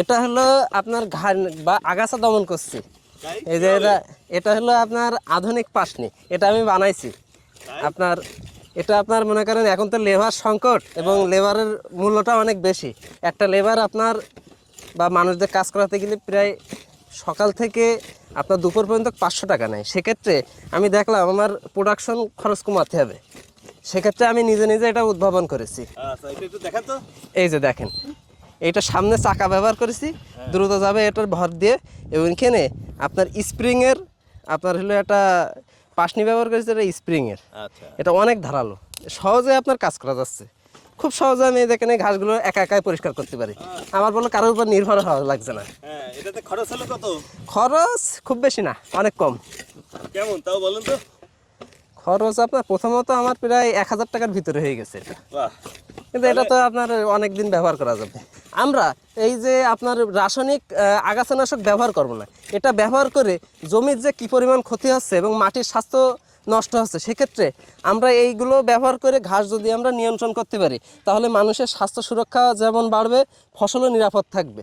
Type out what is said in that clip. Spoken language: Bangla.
এটা হলো আপনার ঘান বা আগাছা দমন করছি। এই যে এটা এটা হলো আপনার আধুনিক পাশনি এটা আমি বানাইছি। আপনার এটা আপনার মনে করেন এখন তো লেবার সংকট এবং লেবারের মূল্যটা অনেক বেশি। একটা লেবার আপনার বা মানুষদের কাজ করাতে গেলে প্রায় সকাল থেকে আপনার দুপুর পর্যন্ত পাঁচশো টাকা নেয়। সেক্ষেত্রে আমি দেখলাম আমার প্রোডাকশন খরচ কমাতে হবে। সেক্ষেত্রে আমি নিজে নিজে এটা উদ্ভাবন করেছি। আচ্ছা এই যে দেখেন এইটা সামনে চাকা ব্যবহার করেছি দ্রুত যাবে এটার ভর দিয়ে। এবং এখানে আপনার স্প্রিংয়ের আপনার হলো একটা পাশনি ব্যবহার করেছি এটা স্প্রিংয়ের। আচ্ছা। এটা অনেক ধারালো। সহজে আপনার কাজ করা যাচ্ছে। খুব সহজে আমি দেখেন এই ঘাসগুলো একা একাই পরিষ্কার করতে পারি। আমার বলে কারোর উপর নির্ভর হওয়া লাগছে না। হ্যাঁ এটাতে খরচ হলো কত? খরচ খুব বেশি না অনেক কম। কেমন তাও বলেন তো। খরচ আপনার প্রথমত আমার প্রায় এক হাজার টাকার ভিতরে হয়ে গেছে এটা। কিন্তু এটা তো আপনার অনেক দিন ব্যবহার করা যাবে। আমরা এই যে আপনার রাসায়নিক আগাছানাশক ব্যবহার করব না। এটা ব্যবহার করে জমির যে কি পরিমাণ ক্ষতি হচ্ছে এবং মাটির স্বাস্থ্য নষ্ট হচ্ছে, সেক্ষেত্রে আমরা এইগুলো ব্যবহার করে ঘাস যদি আমরা নিয়ন্ত্রণ করতে পারি, তাহলে মানুষের স্বাস্থ্য সুরক্ষা যেমন বাড়বে, ফসলও নিরাপদ থাকবে।